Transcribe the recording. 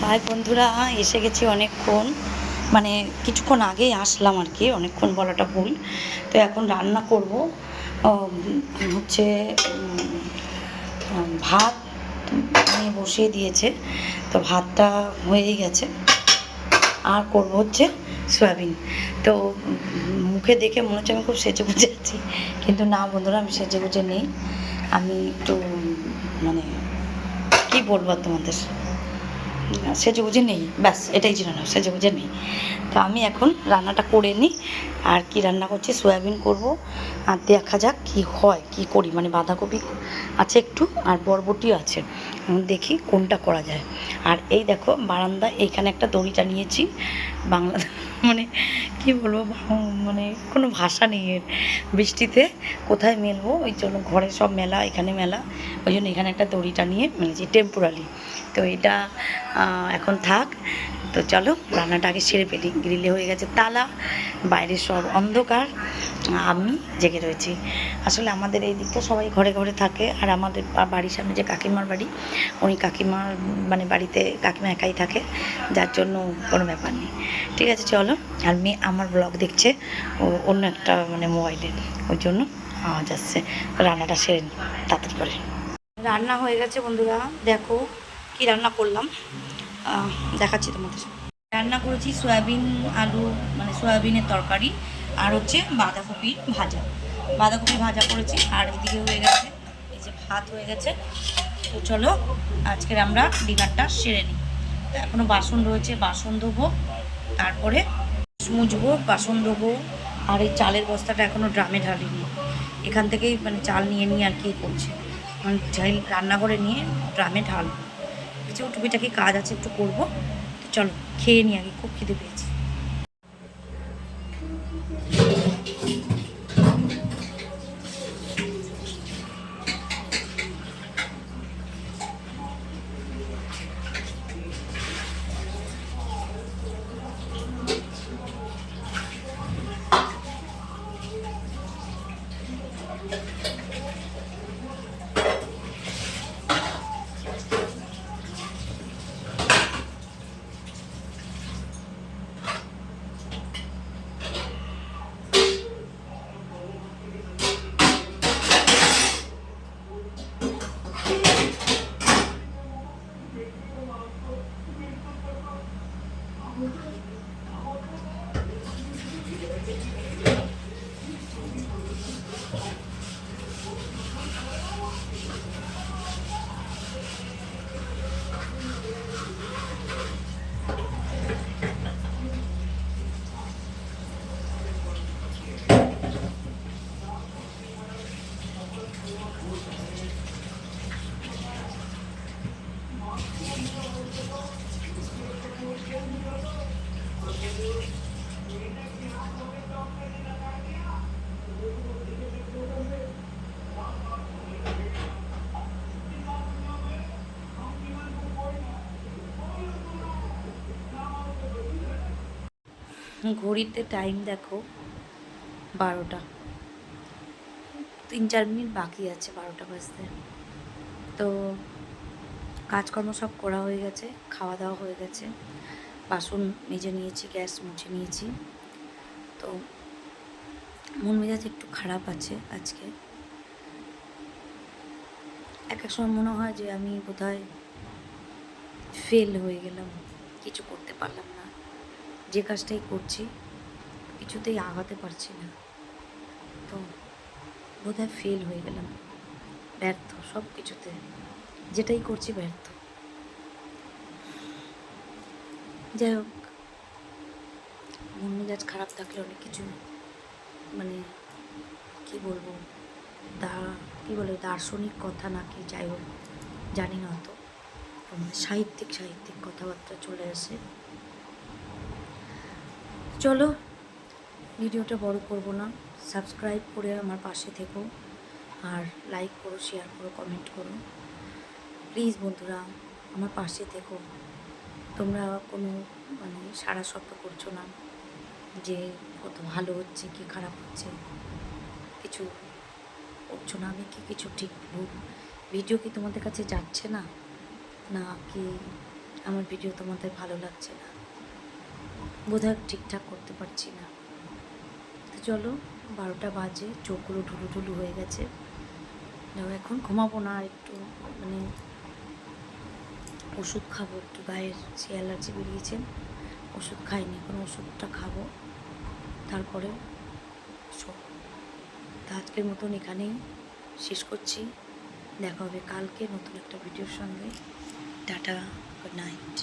High বন্ধুরা, এসে গেছি অনেকক্ষণ। মানে কিছুক্ষণ আগেই আসলাম আর কি, অনেকক্ষণ বলাটা ভুল। তো এখন রান্না করব। হচ্ছে ভাত নিয়ে বসিয়ে দিয়েছে। তো ভাতটা হয়েই গেছে। আর করব হচ্ছে সয়াবিন। তো মুখে দেখে মনে হচ্ছে আমি খুব সেজে গুজে আছি। কিন্তু না বন্ধুরা, আমি সেজে গুজে নেই। আমি একটু মানে কি বলব তোমাদের? সেজে গুজে নেই, ব্যাস, এটাই ছিল না সেজে গুজে নেই। তো আমি এখন রান্নাটা করে নিই, আর কি রান্না করছি, সয়াবিন করব আর দেখা যাক কি হয়, কি করি। মানে বাঁধাকপি আছে একটু আর বরবটিও আছে। দেখি কোনটা করা যায়। আর এই দেখো, বারান্দা, এইখানে একটা দড়ি টানিয়েছি বাংলা মানে কি বলব মানে কোনো ভাষা নেই এর। বৃষ্টিতে কোথায় মেলবো? ওই জন্য ঘরে সব মেলা, এখানে মেলা। ওই জন্য এখানে একটা দড়ি টানিয়ে মেলেছি টেম্পোরালি তো এটা এখন থাক। তো চলো রান্নাটা আগে সেরে ফেলি। গ্রিলে হয়ে গেছে তালা, বাইরে সব অন্ধকার। আমি জেগে রয়েছি। আসলে আমাদের এই দিকটা সবাই ঘরে ঘরে থাকে, আর আমাদের বাড়ির সামনে যে কাকিমার বাড়ি, উনি কাকিমার মানে বাড়িতে কাকিমা একাই থাকে, যার জন্য কোনো ব্যাপার নেই। ঠিক আছে, চলো। আর মেয়ে আমার ব্লগ দেখছে, ও অন্য একটা মানে মোবাইলে ওই জন্য আওয়াজ আসছে। রান্নাটা সেরে তাড়াতাড়ি করে। রান্না হয়ে গেছে বন্ধুরা, দেখো কি রান্না করলাম। দেখাচ্ছি তোমাদের। রান্না করেছি সয়াবিন আলু মানে সয়াবিনের তরকারি আর হচ্ছে বাঁধাকপি ভাজা। বাঁধাকপি ভাজা করেছি, আর এদিকে হয়ে গেছে, এই যে ভাত হয়ে গেছে। তো চলো, আজকের আমরা ডিনারটা সেরে নিই। এখনও বাসন রয়েছে, বাসন ধোবো, তারপরে মুছবো, বাসন ধোবো, আর এই চালের বস্তাটা এখনও ড্রামে ঢালিনি। এখান থেকেই মানে চাল নিয়ে নিয়ে আর কি করছে। মানে রান্নাঘরে নিয়ে ড্রামে ঢালবো। কিছু টুপিটাকি কাজ আছে একটু করব। তো চলো খেয়ে নিই আগে খুব খিদে পেয়েছি। ঘড়িতে টাইম দেখো বারোটা। তিন চার মিনিট বাকি আছে বারোটা বাজতে। তো কাজকর্ম সব করা হয়ে গেছে, খাওয়া দাওয়া হয়ে গেছে। বাসন মেজে নিয়েছি, গ্যাস মুছে নিয়েছি। তো মন মেজাজ একটু খারাপ আছে আজকে। এক এক সময় মনে হয় যে আমি বোধহয় ফেল হয়ে গেলাম, কিছু করতে পারলাম না। যে কাজটাই করছি, কিছুতেই আগাতে পারছি না। তো বোধহয় ফেল হয়ে গেলাম। ব্যর্থ সব কিছুতে যেটাই করছি ব্যর্থ। যাই হোক মন মেজাজ খারাপ থাকলে অনেক কিছু মানে কি বলব, দা, কি বলে দার্শনিক কথা নাকি, যাই হোক, জানি না অত। মানে সাহিত্যিক সাহিত্যিক কথাবার্তা চলে আসে। চলো, ভিডিওটা বড় করব না। সাবস্ক্রাইব করে আমার পাশে থেকো আর লাইক করো শেয়ার করো কমেন্ট করো। প্লিজ বন্ধুরা, আমার পাশে থেকো। তোমরা কোনো মানে সারা শব্দ করছ না যে কত ভালো হচ্ছে, কি খারাপ হচ্ছে। কিছু করছ না, আমি কি কিছু ঠিক ভুল? ভিডিও কি তোমাদের কাছে যাচ্ছে না? না কি আমার ভিডিও তোমাদের ভালো লাগছে না? বোধহয় ঠিকঠাক করতে পারছি না। তো চলো, বারোটা বাজে, চোখগুলো ঢুলু ঢুলু হয়ে গেছে। এখন ঘুমাবো না একটু মানে ওষুধ খাব, একটু গায়ের সে অ্যালার্জি বেরিয়েছে। ওষুধ খাইনি, এখন ওষুধটা খাব। তারপরে আজকের মতন এখানেই শেষ করছি। দেখা হবে কালকে নতুন একটা ভিডিওর সঙ্গে। Tata, good night.